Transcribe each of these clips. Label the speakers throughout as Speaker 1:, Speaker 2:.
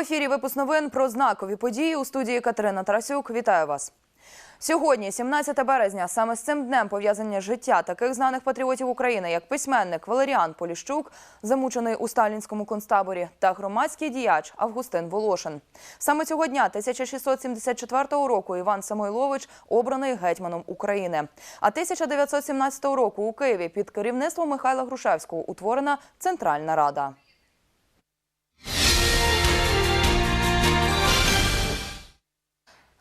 Speaker 1: ефірі випуск новин про знакові події у студії Катерина Тарасюк. Вітаю вас. Сьогодні, 17 березня, саме з цим днем пов'язання життя таких знаних патріотів України, як письменник Валеріан Поліщук, замучений у сталінському концтаборі, та громадський діяч Августин Волошин. Саме цього дня, 1674 року, Іван Самойлович обраний гетьманом України. А 1917 року у Києві під керівництвом Михайла Грушевського утворена Центральна Рада.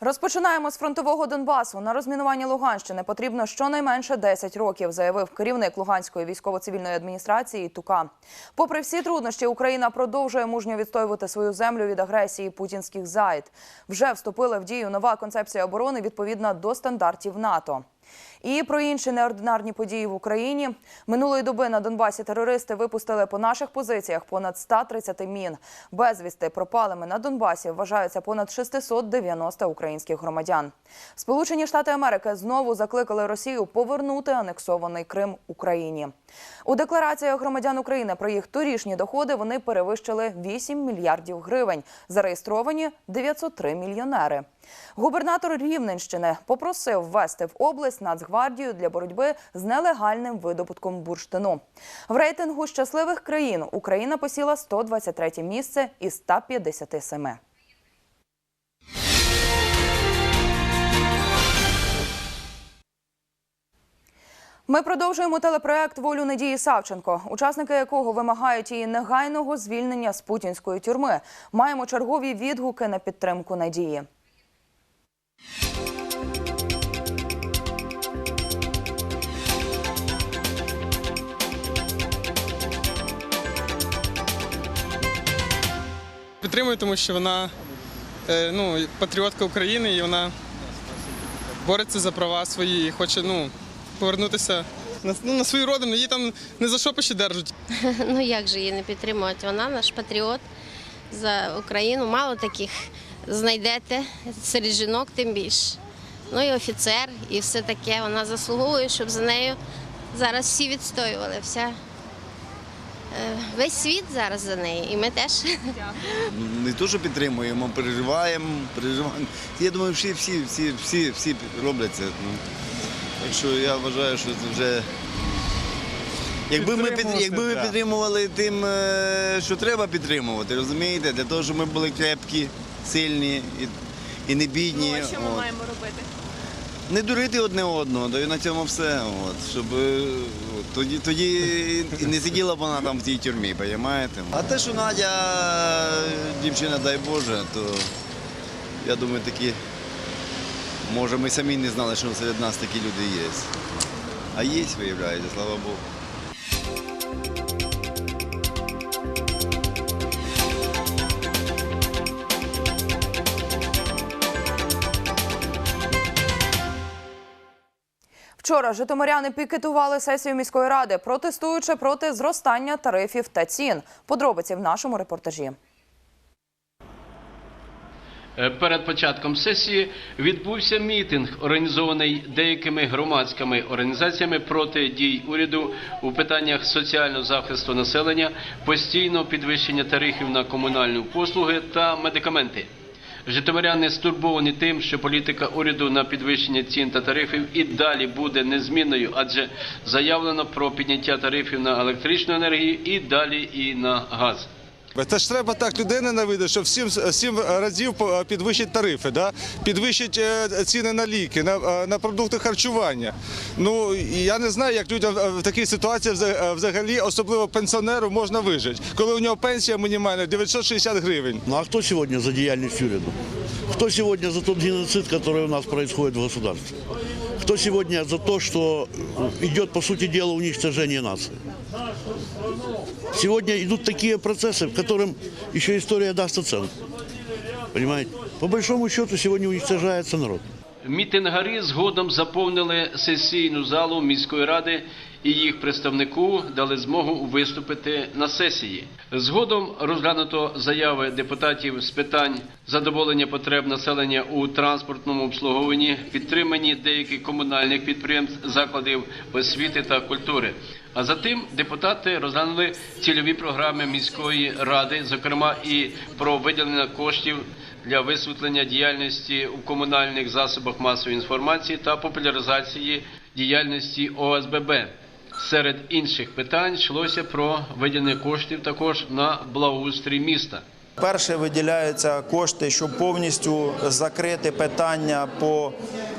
Speaker 1: Розпочинаємо з фронтового Донбасу. На розмінування Луганщини потрібно щонайменше 10 років, заявив керівник Луганської військово-цивільної адміністрації Тука. Попри всі труднощі, Україна продовжує мужньо відстоювати свою землю від агресії путінських зайд. Вже вступила в дію нова концепція оборони відповідна до стандартів НАТО. І про інші неординарні події в Україні минулої доби на Донбасі терористи випустили по наших позиціях понад 130 мін. Безвісти пропалими на Донбасі вважаються понад 690 українських громадян. Сполучені Штати Америки знову закликали Росію повернути анексований Крим Україні. У деклараціях громадян України про їх торішні доходи вони перевищили 8 мільярдів гривень. Зареєстровані 903 мільйонери. Губернатор Рівненщини попросив ввести в область Нацгвардію для боротьби з нелегальним видобутком бурштину. В рейтингу щасливих країн Україна посіла 123 місце із 157. Ми продовжуємо телепроект Волю Надії Савченко, учасники якого вимагають її негайного звільнення з путінської тюрми. Маємо чергові відгуки на підтримку надії.
Speaker 2: Підтримую, тому що вона е, ну, патріотка України і вона бореться за права свої і хоче ну, повернутися на, ну, на свою родину. Її там не за що ще держать.
Speaker 3: Ну як же її не підтримувати? Вона наш патріот за Україну. Мало таких знайдете серед жінок, тим більше. Ну і офіцер, і все таке. Вона заслуговує, щоб за нею зараз всі відстоювали. Вся, весь світ зараз за нею, і ми теж.
Speaker 4: не то, що підтримуємо, переживаємо, переживаємо. Я думаю, всі, всі, всі, всі, всі роблять це. Ну, так що я вважаю, що це вже. Якби ми, під, якби ми підтримували тим, е, що треба підтримувати, розумієте, для того, щоб ми були крепкі, сильні і, і не бідні.
Speaker 5: Ну, а що ми
Speaker 4: от.
Speaker 5: маємо робити?
Speaker 4: Не дурити одне одного, то і на цьому все. От, щоб е, от, тоді, тоді і не сиділа б вона там в тій тюрмі, розумієте? А те, що Надя дівчина, дай Боже, то я думаю, такі, може, ми самі не знали, що серед нас такі люди є. А є, виявляється, слава Богу.
Speaker 1: Вчора житомиряни пікетували сесію міської ради, протестуючи проти зростання тарифів та цін. Подробиці в нашому репортажі.
Speaker 6: Е, Перед початком сесії відбувся мітинг, організований деякими громадськими організаціями проти дій уряду у питаннях соціального захисту населення, постійного підвищення тарифів на комунальні послуги та медикаменти. Житомиряни стурбовані тим, що політика уряду на підвищення цін та тарифів і далі буде незмінною, адже заявлено про підняття тарифів на електричну енергію і далі і на газ.
Speaker 7: Це ж треба так людей ненавидити, що в сім, разів по- підвищить тарифи, да? підвищить е, ціни на ліки, на, е, на продукти харчування. Ну я не знаю, як людям е, в такій ситуації е, взагалі, особливо пенсіонеру, можна вижити, коли у нього пенсія мінімальна 960 гривень.
Speaker 8: Ну а кто сегодня за деятельность уряду? Кто сегодня за тот геноцид, который у нас происходит в государстве? Кто сегодня за то, что идет, по сути дела, уничтожение нации? Сегодня идут такие процессы, в котором еще история даст оценку. Понимаете? По большому счету сегодня уничтожается народ.
Speaker 6: Мітингарі згодом заповнили сесійну залу міської ради і їх представнику дали змогу виступити на сесії. Згодом розглянуто заяви депутатів з питань задоволення потреб населення у транспортному обслуговуванні, підтриманні деяких комунальних підприємств, закладів освіти та культури. А затим депутати розглянули цільові програми міської ради, зокрема і про виділення коштів для висвітлення діяльності у комунальних засобах масової інформації та популяризації діяльності ОСББ. Серед інших питань йшлося про виділення коштів також на благоустрій міста.
Speaker 5: Перше виділяються кошти, щоб повністю закрити питання по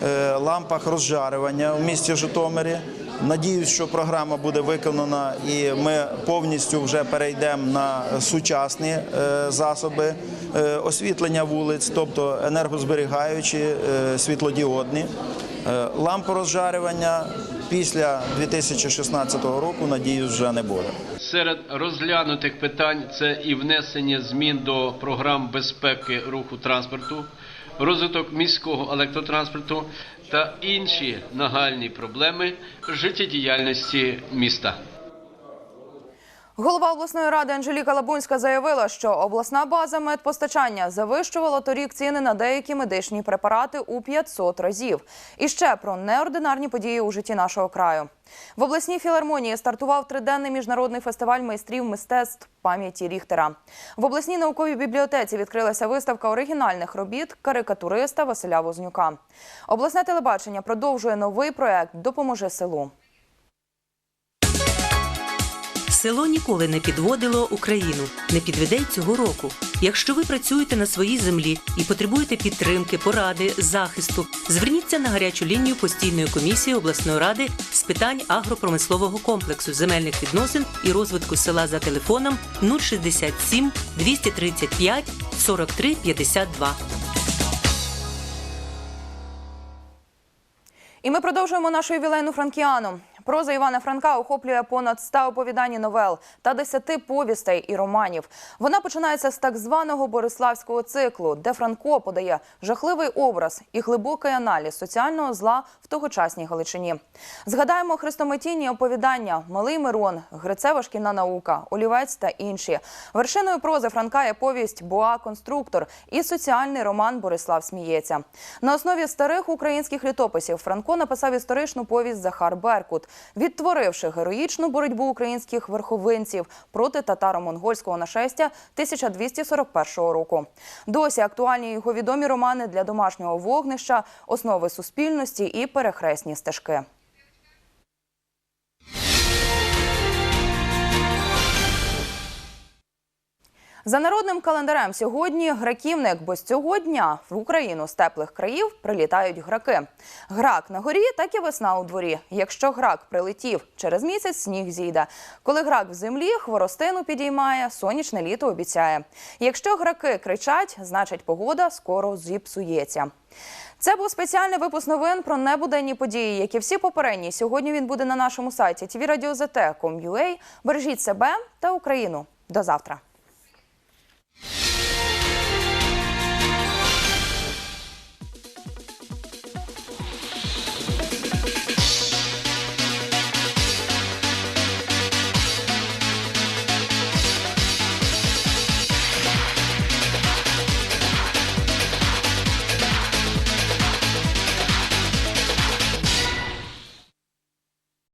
Speaker 5: е, лампах розжарювання в місті Житомирі. Надіюсь, що програма буде виконана і ми повністю вже перейдемо на сучасні е, засоби е, освітлення вулиць, тобто енергозберігаючі, е, світлодіодні. Лампи розжарювання після 2016 року, надіюсь, вже не буде.
Speaker 6: Серед розглянутих питань це і внесення змін до програм безпеки руху транспорту, розвиток міського електротранспорту та інші нагальні проблеми життєдіяльності міста.
Speaker 1: Голова обласної ради Анжеліка Лабунська заявила, що обласна база медпостачання завищувала торік ціни на деякі медичні препарати у 500 разів. І ще про неординарні події у житті нашого краю. В обласній філармонії стартував триденний міжнародний фестиваль майстрів мистецтв пам'яті Ріхтера. В обласній науковій бібліотеці відкрилася виставка оригінальних робіт карикатуриста Василя Вознюка. Обласне телебачення продовжує новий проект Допоможи селу.
Speaker 9: Село ніколи не підводило Україну, не підведе й цього року. Якщо ви працюєте на своїй землі і потребуєте підтримки, поради, захисту, зверніться на гарячу лінію постійної комісії обласної ради з питань агропромислового комплексу земельних відносин і розвитку села за телефоном 067 235 43 52.
Speaker 1: І ми продовжуємо нашу ювілейну франкіану. Проза Івана Франка охоплює понад 100 оповідань і новел та 10 повістей і романів. Вона починається з так званого Бориславського циклу, де Франко подає жахливий образ і глибокий аналіз соціального зла в тогочасній Галичині. Згадаємо хрестоматійні оповідання Малий Мирон, Грицева шкільна наука, Олівець та інші. Вершиною прози Франка є повість Боа Конструктор і соціальний роман Борислав сміється. На основі старих українських літописів Франко написав історичну повість Захар Беркут, відтворивши героїчну боротьбу українських верховинців проти татаро-монгольського нашестя 1241 року. Досі актуальні його відомі романи для домашнього вогнища, основи суспільності і перехресні стежки. За народним календарем сьогодні граківник, бо з цього дня в Україну з теплих країв прилітають граки. Грак на горі, так і весна у дворі. Якщо грак прилетів, через місяць сніг зійде. Коли грак в землі, хворостину підіймає, сонячне літо обіцяє. Якщо граки кричать, значить погода скоро зіпсується. Це був спеціальний випуск новин про небуденні події, як і всі попередні. Сьогодні він буде на нашому сайті tvradio.zt.com.ua. Бережіть себе та Україну. До завтра.